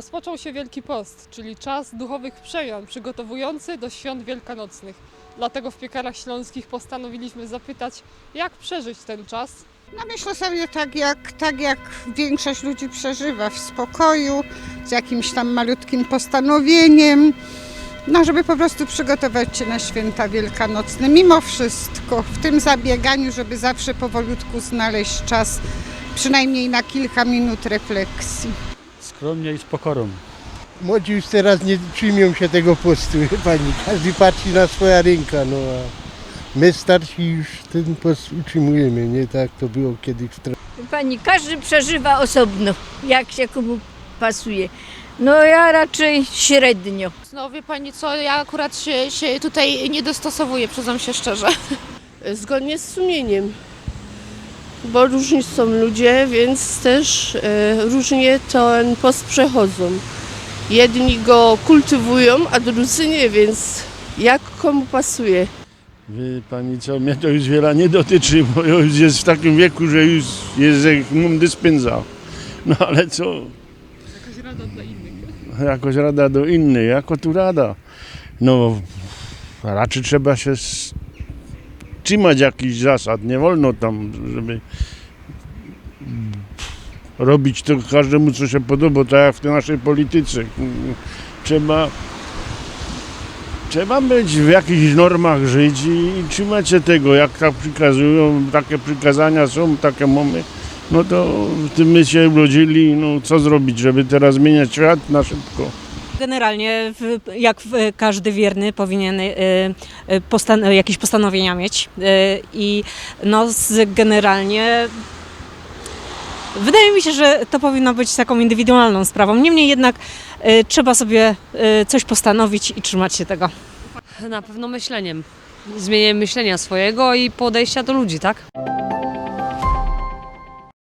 Rozpoczął się Wielki Post, czyli czas duchowych przemian przygotowujący do świąt wielkanocnych. Dlatego w piekarach śląskich postanowiliśmy zapytać, jak przeżyć ten czas No myślę sobie tak jak, tak jak większość ludzi przeżywa w spokoju, z jakimś tam malutkim postanowieniem, no żeby po prostu przygotować się na święta wielkanocne. Mimo wszystko w tym zabieganiu, żeby zawsze powolutku znaleźć czas, przynajmniej na kilka minut refleksji. Skromnie i z pokorą. Młodzi już teraz nie przyjmują się tego postu, pani. Każdy patrzy na swoja ręka, no a my starsi już ten post utrzymujemy, nie tak to było kiedyś Pani, każdy przeżywa osobno, jak się komu pasuje. No ja raczej średnio. No wie pani co, ja akurat się, się tutaj nie dostosowuję, przyznam się szczerze. Zgodnie z sumieniem. Bo różni są ludzie, więc też e, różnie ten post przechodzą. Jedni go kultywują, a drudzy nie, więc jak komu pasuje. Wie pani co, mnie to już wiele nie dotyczy, bo już jest w takim wieku, że już jest jak mundy spędza. No ale co, jakaś rada dla innych. jakoś rada do innych, jako tu rada. No raczej trzeba się trzymać jakichś zasad, nie wolno tam, żeby robić to każdemu, co się podoba, tak jak w tej naszej polityce. Trzeba Trzeba być w jakichś normach żyć i, i trzymać się tego, jak tak przykazują, takie przykazania są, takie mamy. No to w tym my się urodzili, no co zrobić, żeby teraz zmieniać świat na szybko. Generalnie, w, jak w, każdy wierny powinien y, y, postan- jakieś postanowienia mieć y, i no z, generalnie wydaje mi się, że to powinno być taką indywidualną sprawą. Niemniej jednak y, trzeba sobie y, coś postanowić i trzymać się tego. Na pewno myśleniem. Zmienieniem myślenia swojego i podejścia do ludzi, tak?